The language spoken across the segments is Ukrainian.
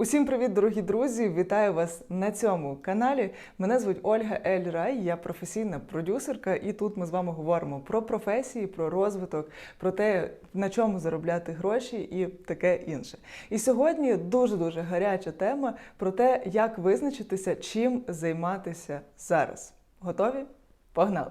Усім привіт, дорогі друзі! Вітаю вас на цьому каналі. Мене звуть Ольга Ель Рай, я професійна продюсерка, і тут ми з вами говоримо про професії, про розвиток, про те, на чому заробляти гроші і таке інше. І сьогодні дуже дуже гаряча тема про те, як визначитися, чим займатися зараз. Готові? Погнали!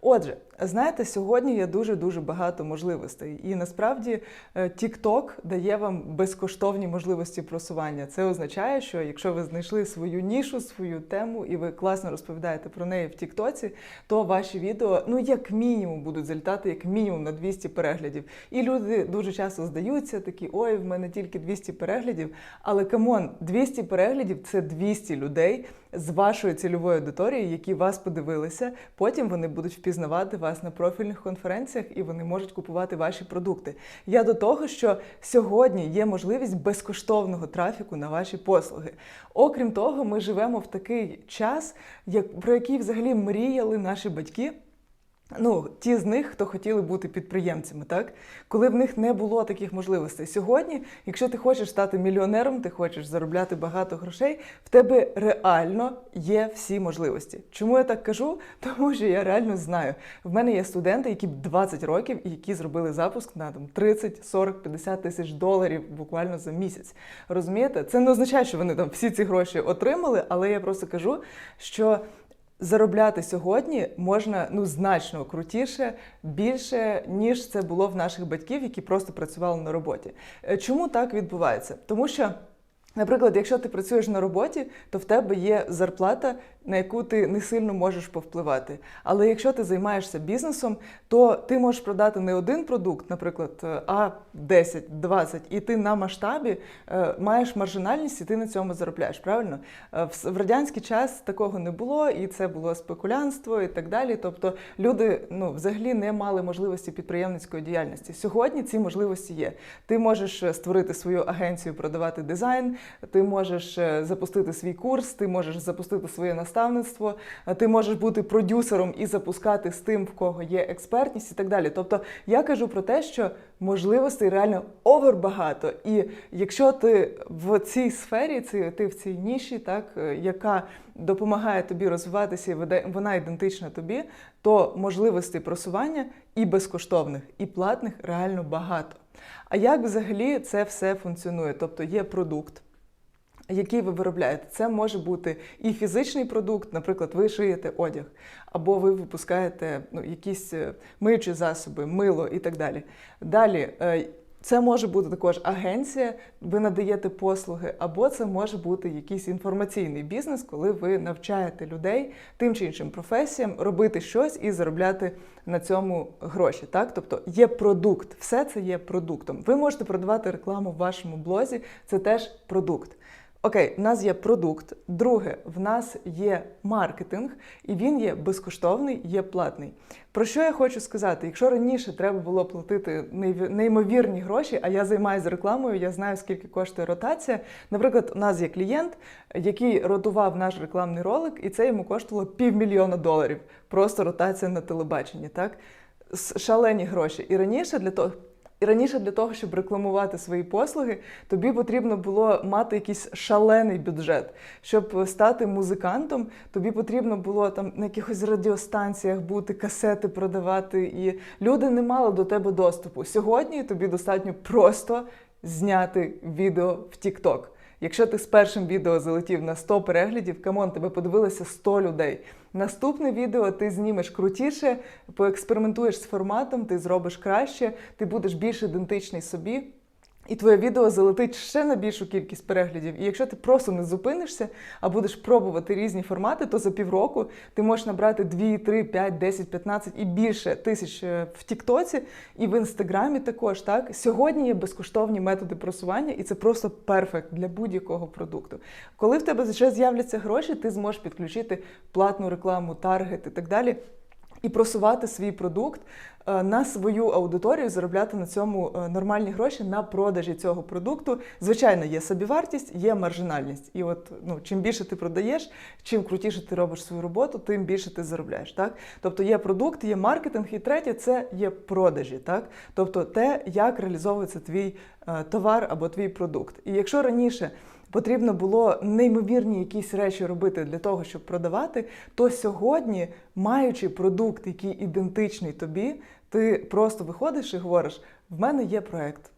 Отже, знаєте, сьогодні є дуже дуже багато можливостей, і насправді е, TikTok дає вам безкоштовні можливості просування. Це означає, що якщо ви знайшли свою нішу, свою тему, і ви класно розповідаєте про неї в Тіктоці, то ваші відео, ну як мінімум, будуть залітати як мінімум на 200 переглядів. І люди дуже часто здаються, такі ой, в мене тільки 200 переглядів. Але камон, 200 переглядів це 200 людей з вашої цільової аудиторії, які вас подивилися. Потім вони будуть впізнавати вас на профільних конференціях і вони можуть купувати ваші продукти. Я до того, що сьогодні є можливість безкоштовного трафіку на ваші послуги. Окрім того, ми живемо в такий час, як про який взагалі мріяли наші батьки. Ну, ті з них, хто хотіли бути підприємцями, так коли в них не було таких можливостей. Сьогодні, якщо ти хочеш стати мільйонером, ти хочеш заробляти багато грошей, в тебе реально є всі можливості. Чому я так кажу? Тому що я реально знаю. В мене є студенти, які 20 років і які зробили запуск на там 30, 40, 50 тисяч доларів буквально за місяць. Розумієте? Це не означає, що вони там всі ці гроші отримали, але я просто кажу, що. Заробляти сьогодні можна ну значно крутіше, більше ніж це було в наших батьків, які просто працювали на роботі. Е, Чому так відбувається? Тому що, наприклад, якщо ти працюєш на роботі, то в тебе є зарплата, на яку ти не сильно можеш повпливати. Але якщо ти займаєшся бізнесом, то ти можеш продати не один продукт, наприклад, е, а 10, 20, і ти на масштабі е, маєш маржинальність, і ти на цьому заробляєш. Правильно? Е, В радянський час такого не було, і це було спекулянство і так далі. Тобто люди ну, взагалі не мали можливості підприємницької діяльності. Сьогодні ці можливості є. Ти можеш створити свою агенцію, продавати дизайн, ти можеш е, запустити свій курс, ти можеш запустити своє наставництво, е, ти можеш бути продюсером і запускати з тим, в кого є експертність, і так далі. Тобто я кажу про те, що можливостей реально овер багато. І якщо ти в цій сфері, ти в цій ніші, так е, яка допомагає тобі розвиватися, і вона ідентична тобі, то можливостей просування і безкоштовних, і платних реально багато. А як взагалі це все функціонує? Тобто є продукт. Який ви виробляєте, це може бути і фізичний продукт, наприклад, ви шиєте одяг, або ви випускаєте ну, якісь е, миючі засоби, мило і так далі. Далі е, це може бути також агенція, ви надаєте послуги, або це може бути якийсь інформаційний бізнес, коли ви навчаєте людей тим чи іншим професіям робити щось і заробляти на цьому гроші. Так, тобто є продукт, все це є продуктом. Ви можете продавати рекламу в вашому блозі, це теж продукт. Окей, в нас є продукт. Друге, в нас є маркетинг, і він є безкоштовний, є платний. Про що я хочу сказати? Якщо раніше треба було платити неймовірні гроші, а я займаюся рекламою, я знаю, скільки коштує ротація. Наприклад, у нас є клієнт, який ротував наш рекламний ролик, і це йому коштувало півмільйона доларів. Просто ротація на телебаченні, так? Шалені гроші. І раніше для того. І раніше для того, щоб рекламувати свої послуги, тобі потрібно було мати якийсь шалений бюджет. Щоб стати музикантом, тобі потрібно було там на якихось радіостанціях бути, касети продавати, і люди не мали до тебе доступу. Сьогодні тобі достатньо просто зняти відео в TikTok. Якщо ти з першим відео залетів на 100 переглядів, камон, тебе подивилося 100 людей. Наступне відео ти знімеш крутіше, поекспериментуєш з форматом, ти зробиш краще, ти будеш більш ідентичний собі. І твоє відео залетить ще на більшу кількість переглядів. І якщо ти просто не зупинишся, а будеш пробувати різні формати, то за півроку ти можеш набрати 2, 3, 5, 10, 15 і більше тисяч е, в Тіктоці і в Інстаграмі також. Так сьогодні є безкоштовні методи просування, і це просто перфект для будь-якого продукту. Коли в тебе вже з'являться гроші, ти зможеш підключити платну рекламу, таргет і так далі і просувати свій продукт на свою аудиторію, заробляти на цьому е, нормальні гроші на продажі цього продукту. Звичайно, є собівартість, є маржинальність. І от ну, чим більше ти продаєш, чим крутіше ти робиш свою роботу, тим більше ти заробляєш. Так? Тобто є продукт, є маркетинг, і третє це є продажі. Так? Тобто те, як реалізовується твій е, товар або твій продукт. І якщо раніше потрібно було неймовірні якісь речі робити для того, щоб продавати, то сьогодні, маючи продукт, який ідентичний тобі, ти просто виходиш і говориш: в мене є проект.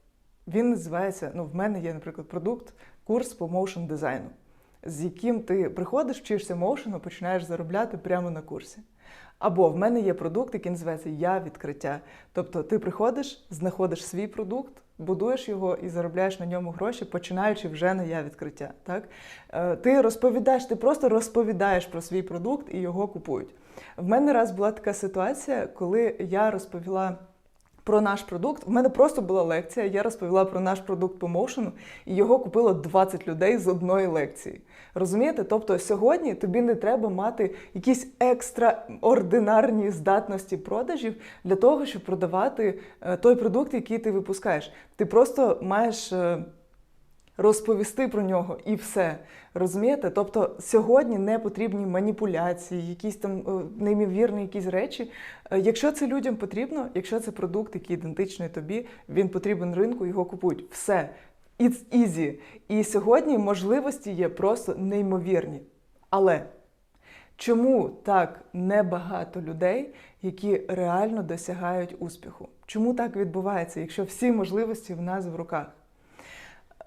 Він називається: ну, в мене є, наприклад, продукт, курс по моушн дизайну, з яким ти приходиш, вчишся моушену, починаєш заробляти прямо на курсі. Або в мене є продукт, який називається Я відкриття. Тобто ти приходиш, знаходиш свій продукт, будуєш його і заробляєш на ньому гроші, починаючи вже на я відкриття. Так? Е, Ти розповідаєш, ти просто розповідаєш про свій продукт і його купують. В мене раз була така ситуація, коли я розповіла. Про наш продукт. У мене просто була лекція. Я розповіла про наш продукт по моушену, і його купило 20 людей з одної лекції. Розумієте? Тобто сьогодні тобі не треба мати якісь екстраординарні здатності продажів для того, щоб продавати е, той продукт, який ти випускаєш. Ти просто маєш. Розповісти про нього і все. Розумієте? Тобто сьогодні не потрібні маніпуляції, якісь там е, неймовірні якісь речі. Е, Якщо це людям потрібно, якщо це продукт, який ідентичний тобі, він потрібен ринку, його купують. Все. It's easy. І сьогодні можливості є просто неймовірні. Але чому так небагато людей, які реально досягають успіху? Чому так відбувається, якщо всі можливості в нас в руках?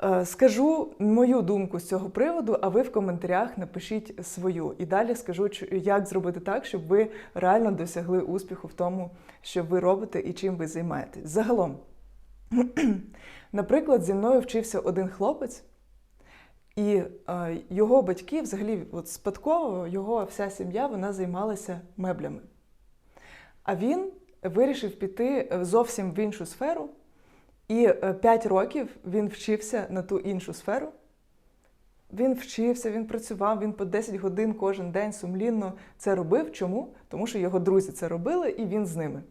Е, Скажу мою думку з цього приводу, а ви в коментарях напишіть свою. І далі скажу, як зробити так, щоб ви реально досягли успіху в тому, що ви робите і чим ви займаєтесь. Загалом, наприклад, зі мною вчився один хлопець, і е, його батьки, взагалі, от спадково, його вся сім'я вона займалася меблями. А він вирішив піти е, зовсім в іншу сферу. І 5 років він вчився на ту іншу сферу. Він вчився, він працював, він по 10 годин кожен день сумлінно це робив. Чому? Тому що його друзі це робили, і він з ними.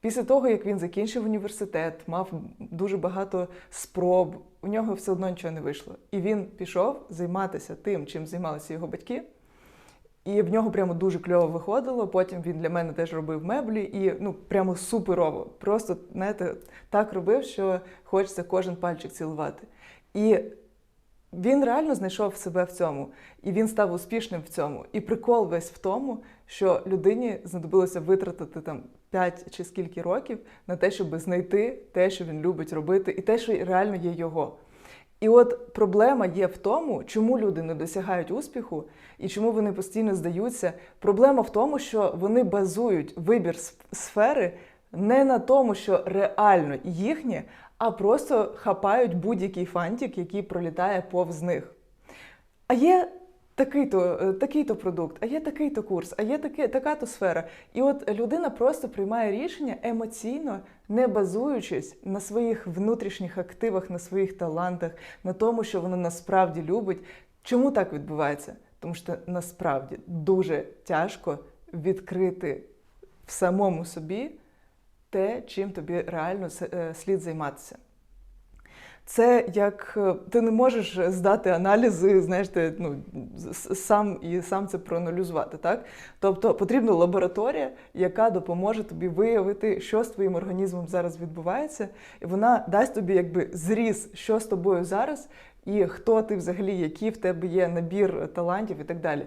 Після того, як він закінчив університет, мав дуже багато спроб, у нього все одно нічого не вийшло. І він пішов займатися тим, чим займалися його батьки. І в нього прямо дуже кльово виходило. Потім він для мене теж робив меблі і ну прямо суперово. Просто знаєте, так робив, що хочеться кожен пальчик цілувати. І він реально знайшов себе в цьому, і він став успішним в цьому. І прикол весь в тому, що людині знадобилося витратити там 5 чи скільки років на те, щоб знайти те, що він любить робити, і те, що реально є його. І от проблема є в тому, чому люди не досягають успіху і чому вони постійно здаються. Проблема в тому, що вони базують вибір сфери не на тому, що реально їхнє, а просто хапають будь-який фантик, який пролітає повз них. А є такий-то, е, такий-то продукт, а є такий-то курс, а є таки, така-то сфера. І от людина просто приймає рішення емоційно, не базуючись на своїх внутрішніх активах, на своїх талантах, на тому, що вона насправді любить. Чому так відбувається? Тому що насправді дуже тяжко відкрити в самому собі те, чим тобі реально е, слід займатися. Це як е, ти не можеш здати аналізи, знаєш, ти ну, сам і сам це проаналізувати, так? Тобто потрібна лабораторія, яка допоможе тобі виявити, що з твоїм організмом зараз відбувається, і вона дасть тобі якби зріз, що з тобою зараз, і хто ти взагалі, який в тебе є набір талантів і так далі.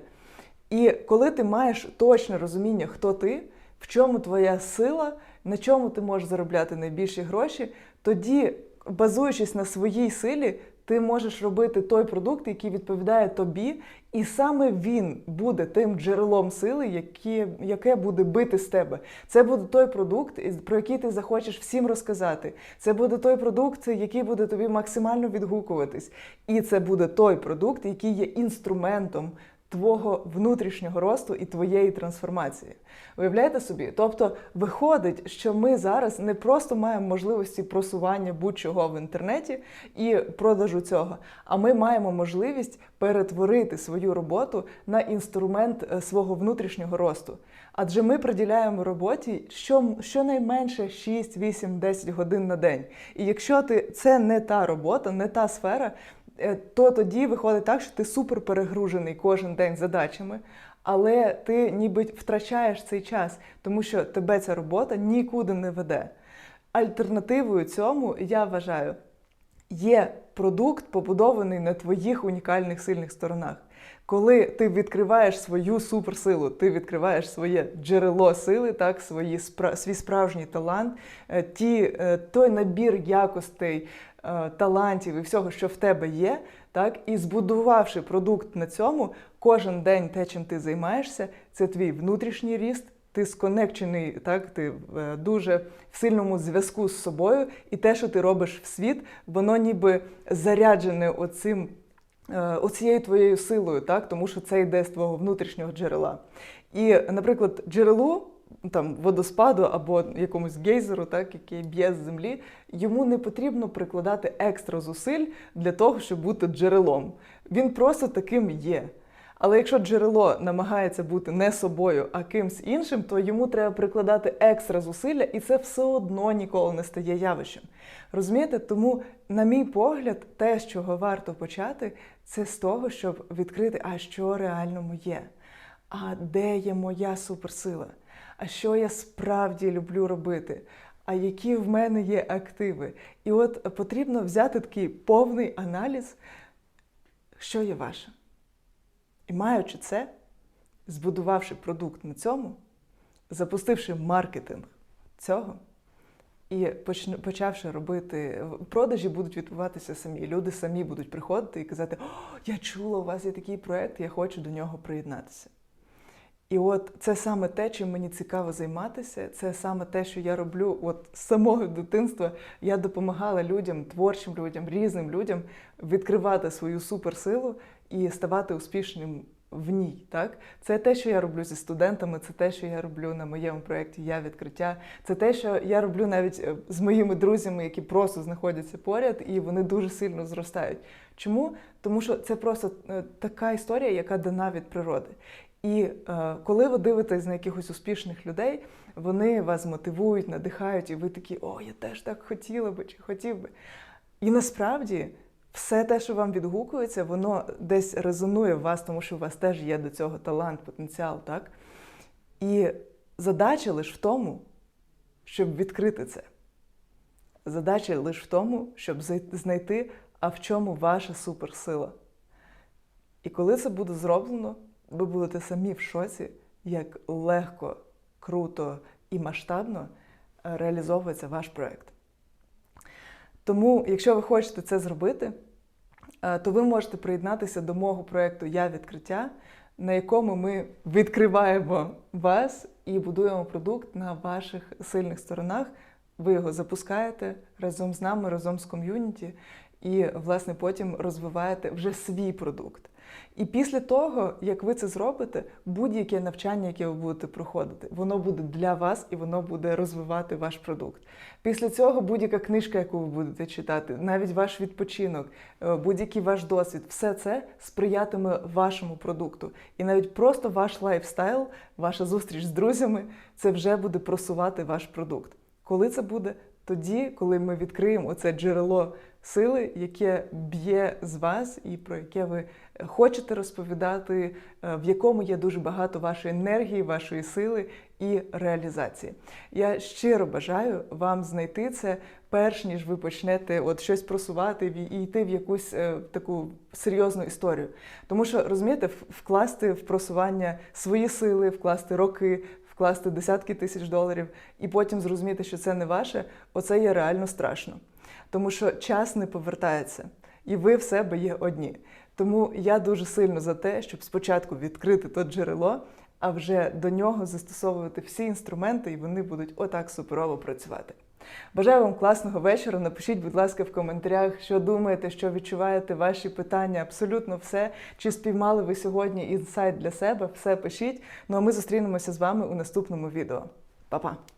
І коли ти маєш точне розуміння, хто ти, в чому твоя сила, на чому ти можеш заробляти найбільші гроші, тоді, базуючись на своїй силі, ти можеш робити той продукт, який відповідає тобі, і саме він буде тим джерелом сили, яке, яке буде бити з тебе. Це буде той продукт, про який ти захочеш всім розказати. Це буде той продукт, який буде тобі максимально відгукуватись. І це буде той продукт, який є інструментом твого внутрішнього росту і твоєї трансформації. Уявляєте собі? Тобто виходить, що ми зараз не просто маємо можливості просування будь-чого в інтернеті і продажу цього, а ми маємо можливість перетворити свою роботу на інструмент е, свого внутрішнього росту. Адже ми приділяємо роботі що, щонайменше 6, 8, 10 годин на день. І якщо ти це не та робота, не та сфера, то тоді виходить так, що ти супер перегружений кожен день задачами, але ти ніби втрачаєш цей час, тому що тебе ця робота нікуди не веде. Альтернативою цьому я вважаю Є продукт, побудований на твоїх унікальних сильних сторонах. Коли ти відкриваєш свою суперсилу, ти відкриваєш своє джерело сили, так, свої, свій справжній талант, е, ті, е, той набір якостей, е, талантів і всього, що в тебе є, так, і збудувавши продукт на цьому, кожен день те, чим ти займаєшся, це твій внутрішній ріст. Ти сконекчений, так ти в дуже в сильному зв'язку з собою, і те, що ти робиш в світ, воно ніби заряджене оцим, е, оцією твоєю силою, так, тому що це йде з твого внутрішнього джерела. І, наприклад, джерелу там водоспаду або якомусь гейзеру, так, який б'є з землі, йому не потрібно прикладати екстра зусиль для того, щоб бути джерелом. Він просто таким є. Але якщо джерело намагається бути не собою, а кимсь іншим, то йому треба прикладати екстра зусилля, і це все одно ніколи не стає явищем. Розумієте? Тому, на мій погляд, те, з чого варто почати, це з того, щоб відкрити, а що реально моє, а де є моя суперсила, а що я справді люблю робити. А які в мене є активи? І от потрібно взяти такий повний аналіз, що є ваше. І маючи це, збудувавши продукт на цьому, запустивши маркетинг цього, і почавши робити продажі, будуть відбуватися самі. Люди самі будуть приходити і казати: О, я чула, у вас є такий проект, я хочу до нього приєднатися. І от це саме те, чим мені цікаво займатися. Це саме те, що я роблю от з самого дитинства. Я допомагала людям, творчим людям, різним людям відкривати свою суперсилу і ставати успішним в ній. Так? Це те, що я роблю зі студентами, це те, що я роблю на моєму проєкті Я відкриття. Це те, що я роблю навіть е, з моїми друзями, які просто знаходяться поряд, і вони дуже сильно зростають. Чому? Тому що це просто е, така історія, яка дана від природи. І е, коли ви дивитесь на якихось успішних людей, вони вас мотивують, надихають, і ви такі, о, я теж так хотіла би чи хотів би. І насправді все те, що вам відгукується, воно десь резонує в вас, тому що у вас теж є до цього талант, потенціал, так? І задача лише в тому, щоб відкрити це. Задача лише в тому, щоб знайти, а в чому ваша суперсила. І коли це буде зроблено, ви будете самі в шоці, як легко, круто і масштабно е, реалізовується ваш проєкт. Тому, якщо ви хочете це зробити, е, то ви можете приєднатися до мого проєкту Я відкриття, на якому ми відкриваємо вас і будуємо продукт на ваших сильних сторонах. Ви його запускаєте разом з нами, разом з ком'юніті, і, власне, потім розвиваєте вже свій продукт. І після того, як ви це зробите, будь-яке навчання, яке ви будете проходити, воно буде для вас і воно буде розвивати ваш продукт. Після цього будь-яка книжка, яку ви будете читати, навіть ваш відпочинок, е, будь-який ваш досвід, все це сприятиме вашому продукту. І навіть просто ваш лайфстайл, ваша зустріч з друзями, це вже буде просувати ваш продукт. Коли це буде? Тоді, коли ми відкриємо оце джерело сили, яке б'є з вас, і про яке ви хочете розповідати, е, в якому є дуже багато вашої енергії, вашої сили і реалізації. Я щиро бажаю вам знайти це, перш ніж ви почнете от щось просувати і йти в якусь е, таку серйозну історію. Тому що розумієте, вкласти в просування свої сили, вкласти роки. Вкласти десятки тисяч доларів і потім зрозуміти, що це не ваше, оце є реально страшно. Тому що час не повертається, і ви в себе є одні. Тому я дуже сильно за те, щоб спочатку відкрити то джерело, а вже до нього застосовувати всі інструменти, і вони будуть отак суперово працювати. Бажаю вам класного вечора. Напишіть, будь ласка, в коментарях, що думаєте, що відчуваєте, ваші питання, абсолютно все. Чи спіймали ви сьогодні інсайт для себе? Все пишіть. Ну а ми зустрінемося з вами у наступному відео. Па-па!